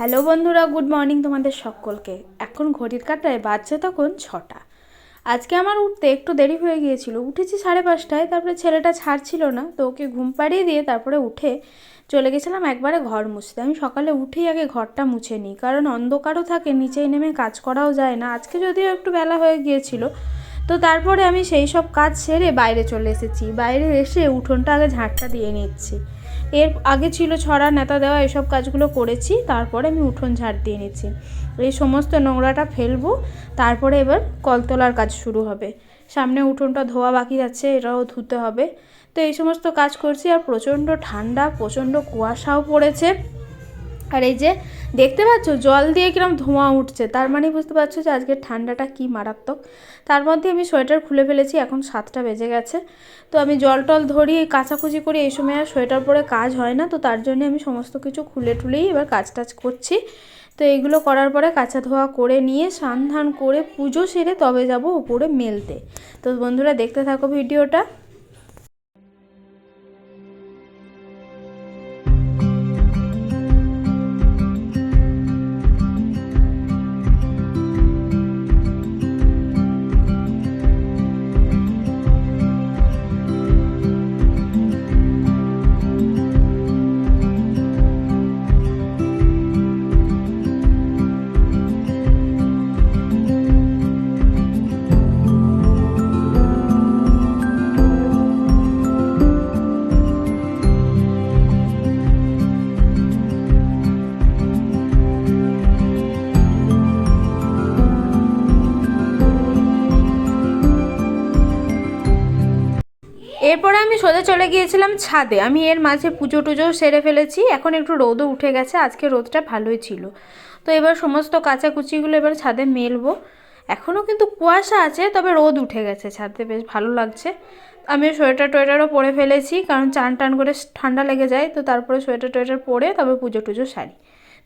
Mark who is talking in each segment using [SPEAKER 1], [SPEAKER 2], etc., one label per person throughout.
[SPEAKER 1] Hello বন্ধুরা, good morning তোমাদের সকলকে। এখন ঘড়ির কাটায় বাজছে তখন ছটা। আজকে আমার উঠতে একটু দেরি হয়ে গিয়েছিল। উঠেছি সাড়ে পাঁচটায়, তারপরে ছেলেটা ছাড়ছিল না, তো ওকে ঘুম পাড়িয়ে দিয়ে তারপরে উঠে চলে গেছিলাম একবারে ঘর মুছতে। আমি সকালে উঠেই আগে ঘরটা মুছে নিই, কারণ অন্ধকারও থাকে, নিচেই নেমে কাজ করাও যায় না। আজকে যদিও একটু বেলা হয়ে গিয়েছিল, তো তারপরে আমি সেই সব কাজ সেরে বাইরে চলে এসেছি। বাইরে এসে উঠোনটা আগে ঝাঁটটা দিয়ে নিচ্ছি। এর আগে ছিল ছড়া, নেতা দেওয়া, এসব কাজগুলো করেছি। তারপরে আমি উঠোন ঝাড় দিয়ে নিচ্ছি এই সমস্ত নোংরাটা ফেলব, তারপরে এবার কলতলার কাজ শুরু হবে। সামনে উঠোনটা ধোয়া বাকি যাচ্ছে এটাও ধুতে হবে। তো এই সমস্ত কাজ করছি আর প্রচণ্ড ঠান্ডা, প্রচণ্ড কুয়াশাও পড়েছে। আর এই যে দেখতে পাচ্ছ, জল দিয়ে কিরম ধোঁয়া উঠছে। তার মানে বুঝতে পারছ যে আজকের ঠান্ডাটা কি মারাত্মক। তার মধ্যে আমি সোয়েটার খুলে ফেলেছি, এখন সাতটা বেজে গেছে। তো আমি জল টল ধরি, কাচাকুচি করি, এই সময় আর সোয়েটার পরে কাজ হয় না, তো তার জন্য আমি সমস্ত কিছু খুলে টুলেই এবার কাজ টাজ করছি। তো এইগুলো করার পরে কাঁচা ধোয়া করে নিয়ে ধান করে পুজো সেরে তবে যাব উপরে মেলতে। তো বন্ধুরা দেখতে থাকো ভিডিওটা। এরপরে আমি সোজা চলে গিয়েছিলাম ছাদে। আমি এর মাঝে পুজো টুজো সেরে ফেলেছি। এখন একটু রোদও উঠে গেছে। আজকে রোদটা ভালোই ছিল। তো এবার সমস্ত কাচাকুচিগুলো এবার ছাদে মেলবো। এখনও কিন্তু কুয়াশা আছে, তবে রোদ উঠে গেছে ছাদে। বেশ ভালো লাগছে। আমি সোয়েটার টোয়েটারও পরে ফেলেছি, কারণ চান টান করে ঠান্ডা লেগে যায়। তো তারপরে সোয়েটার টোয়েটার পরে তবে পুজো টুজো সারি।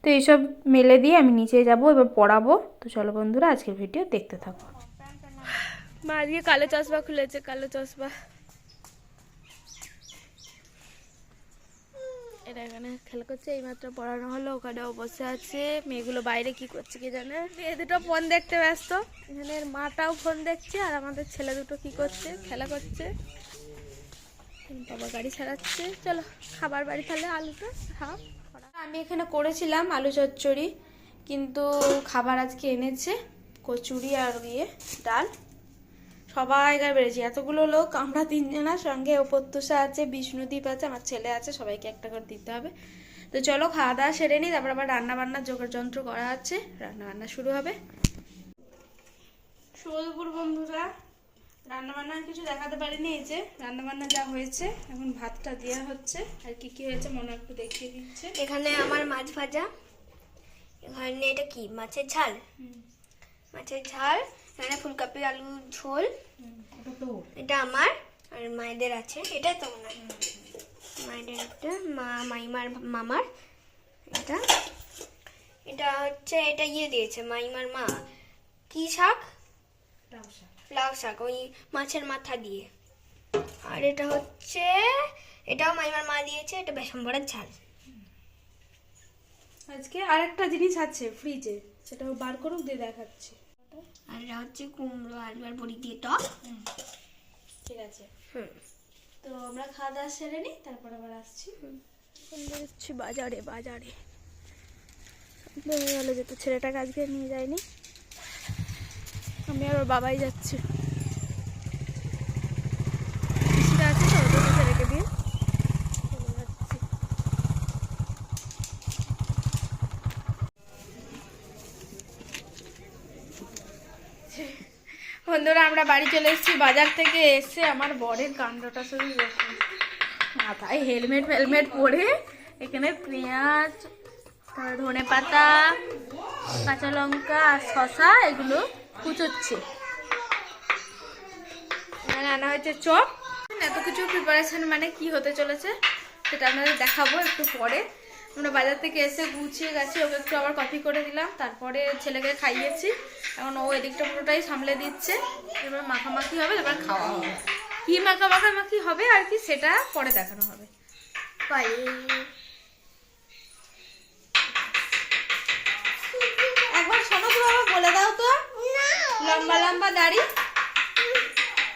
[SPEAKER 1] তো এইসব মেলে দিয়ে আমি নিচে যাব, এবার পড়াবো। তো চলো বন্ধুরা, আজকের ভিডিও দেখতে থাকো।
[SPEAKER 2] মা আজকে কালো চশমা খুলেছে, কালো চশমা। এরা এখানে খেলা করছে, এইমাত্র পড়ানো হলো ওখানেও বসে আছে। মেয়েগুলো বাইরে কি করছে কি জানে? মেয়ে দুটো ফোন দেখতে ব্যস্ত। এখানে মাটাও ফোন দেখছে, আর আমাদের ছেলে দুটো কি করছে? খেলা করছে। বাবা গাড়ি ছাড়াচ্ছে। চলো, খাবার বাড়ি তাহলে আলুটা খাও।
[SPEAKER 1] আমি এখানে করেছিলাম আলু চচ্চড়ি, কিন্তু খাবার আজকে এনেছে, কচুরি আর ইয়ে ডাল। সবাই গায়ে বেড়েছি। এতগুলো লোক আমরা তিনজনার সঙ্গে প্রত্যুষা আছে বিষ্ণুদীপ আছে আমার ছেলে আছে সবাইকে একটা করে দিতে হবে। তো চলো খাওয়া দাওয়া সেরে নিই তারপর আবার রান্না বান্নার জোগাড় যন্ত্র করা আছে রান্না বান্না শুরু হবে। শুভ দুপুর বন্ধুরা। রান্না বান্না কিছু দেখাতে পারিনি এই যে রান্না বান্না যা হয়েছে এখন ভাতটা দেওয়া হচ্ছে আর কি কি হয়েছে মনে একটু দেখিয়ে দিচ্ছে।
[SPEAKER 3] এখানে আমার মাছ ভাজা এখানে এটা কি? মাছের ঝাল? মাছের ঝাল এখানে ফুলকপি আলু ঝোল। এটা আমার আর মায়েদের আছে। এটা তো মনে। মায়েদের একটা মা মাইমার মামার এটা। এটা হচ্ছে এটা ইয়ে দিয়েছে মাইমার মা। কি শাক? লাউ শাক। ওই মাছের মাথা দিয়ে। আর এটা হচ্ছে এটাও মাইমার মা দিয়েছে এটা বেসন বড়ার ঝাল।
[SPEAKER 1] আজকে আরেকটা জিনিস আছে ফ্রিজে সেটা বার করুক দিয়ে দেখাচ্ছি।
[SPEAKER 3] আর এটা হচ্ছে কুমড়ো আলু আর বড়ি দিয়ে টক।
[SPEAKER 1] ঠিক আছে।
[SPEAKER 3] হুম।
[SPEAKER 1] তো আমরা খাওয়া দাওয়া সেরে নিই তারপর আবার আসছি।
[SPEAKER 2] যাচ্ছি বাজারে বাজারে। বেরিয়ে গেল যেহেতু ছেলেটাকে আজকে নিয়ে যায়নি আমি আর বাবাই যাচ্ছি পিসিরা আছে তো ওদের কাছে রেখে দিয়ে চলে যাচ্ছি
[SPEAKER 1] বন্ধুরা, আমরা বাড়ি চলে এসেছি। বাজার থেকে এসে আমার বরের কাণ্ডটা দেখুন। মাথায় হেলমেট ফেলমেট পরে এখানে পেঁয়াজ ধনে পাতা, কাঁচা লঙ্কা আর শশা এগুলো কুচোচ্ছে। আনা হয়েছে চপ। এত কিছু প্রিপারেশন মানে কি হতে চলেছে, সেটা আপনাদের দেখাবো একটু পরে। আমরা বাজার থেকে এসে গুছিয়ে গেছি ওকে একটু আবার কফি করে দিলাম তারপরে ছেলেকে খাইয়েছি। এখন ও এদিকটা পুরোটাই সামলে দিচ্ছে এবার মাখামাখি হবে এবার খাওয়া হবে। কি মাখা মাখামাখি হবে আর কি সেটা পরে দেখানো হবে। একবার শোনো তো
[SPEAKER 3] বলে দাও তো। লম্বা
[SPEAKER 1] লম্বা দাড়ি।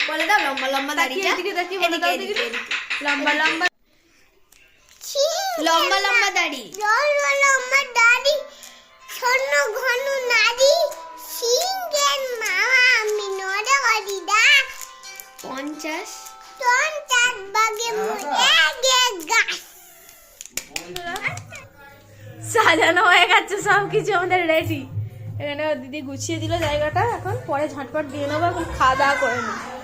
[SPEAKER 1] বলে দাও
[SPEAKER 3] লম্বা লম্বা দাড়ি
[SPEAKER 1] দেখি
[SPEAKER 3] বলে দাও
[SPEAKER 1] লম্বা লম্বা
[SPEAKER 3] লম্বা লম্বা দাড়ি।
[SPEAKER 4] লম্বা লম্বা দাড়ি স্বর্ণ ঘন নারী সিংহের মামা আমি নড়ে করি দা।
[SPEAKER 3] পঞ্চাশ।
[SPEAKER 4] চার বাগে মুড়ে গে গাছ।
[SPEAKER 1] সাজানো হয়ে গেছে সব কিছু আমাদের রেডি এখানে দিদি গুছিয়ে দিল জায়গাটা এখন পরে ঝটপট দিয়ে নেব এখন খাওয়া দাওয়া করে নিই